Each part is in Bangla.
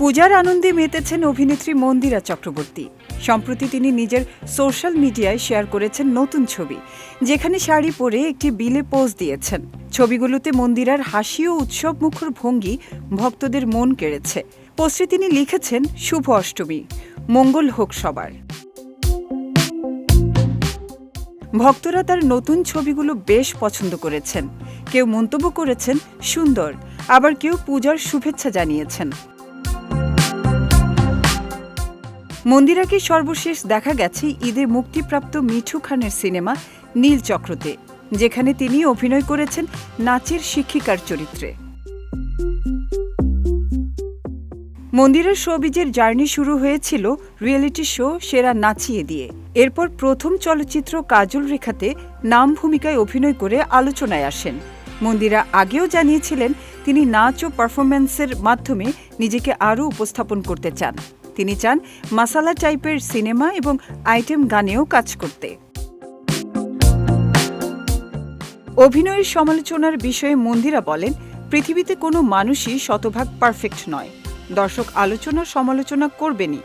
পূজার আনন্দে মেতেছেন অভিনেত্রী মন্দিরা চক্রবর্তী। সম্প্রতি তিনি নিজের সোশ্যাল মিডিয়ায় শেয়ার করেছেন নতুন ছবি, যেখানে শাড়ি পরে একটি বিলে পোজ দিয়েছেন। ছবিগুলোতে মন্দিরার হাসি ও উৎসব মুখর ভঙ্গি ভক্তদের মন কেড়েছে। পোস্টে তিনি লিখেছেন, শুভ অষ্টমী, মঙ্গল হোক সবার। ভক্তরা তার নতুন ছবিগুলো বেশ পছন্দ করেছেন। কেউ মন্তব্য করেছেন, সুন্দর। আবার কেউ পূজার শুভেচ্ছা জানিয়েছেন। মন্দিরাকে সর্বশেষ দেখা গেছে ঈদে মুক্তিপ্রাপ্ত মিঠু খানের সিনেমা নীল চক্রতে, যেখানে তিনি অভিনয় করেছেন নাচের শিক্ষিকার চরিত্রে। মন্দিরের শোবিজের জার্নি শুরু হয়েছিল রিয়েলিটি শো সেরা নাচিয়ে দিয়ে। এরপর প্রথম চলচ্চিত্র কাজল রেখাতে নাম ভূমিকায় অভিনয় করে আলোচনায় আসেন। মন্দিরা আগেও জানিয়েছিলেন তিনি নাচ ও পারফরম্যান্সের মাধ্যমে নিজেকে আরও উপস্থাপন করতে চান। তিনি চান মাসালা টাইপের সিনেমা এবং আইটেম গানেও কাজ করতে। অভিনয়ের সমালোচনার বিষয়ে মন্দিরা বলেন, পৃথিবীতে কোনো মানুষই শতভাগ পারফেক্ট নয়। দর্শক আলোচনা, সমালোচনা করবেনই।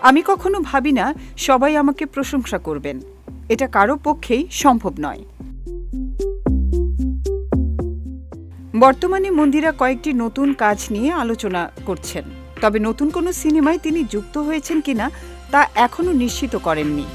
আমি কখনো ভাবি না, সবাই আমাকে প্রশংসা করবেন। এটা কারও পক্ষেই সম্ভব নয়। বর্তমানে মন্দিরা কয়েকটি নতুন কাজ নিয়ে আলোচনা করছেন। তবে নতুন কোনো সিনেমায় তিনি যুক্ত হয়েছেন কিনা তা এখনও নিশ্চিত করেননি।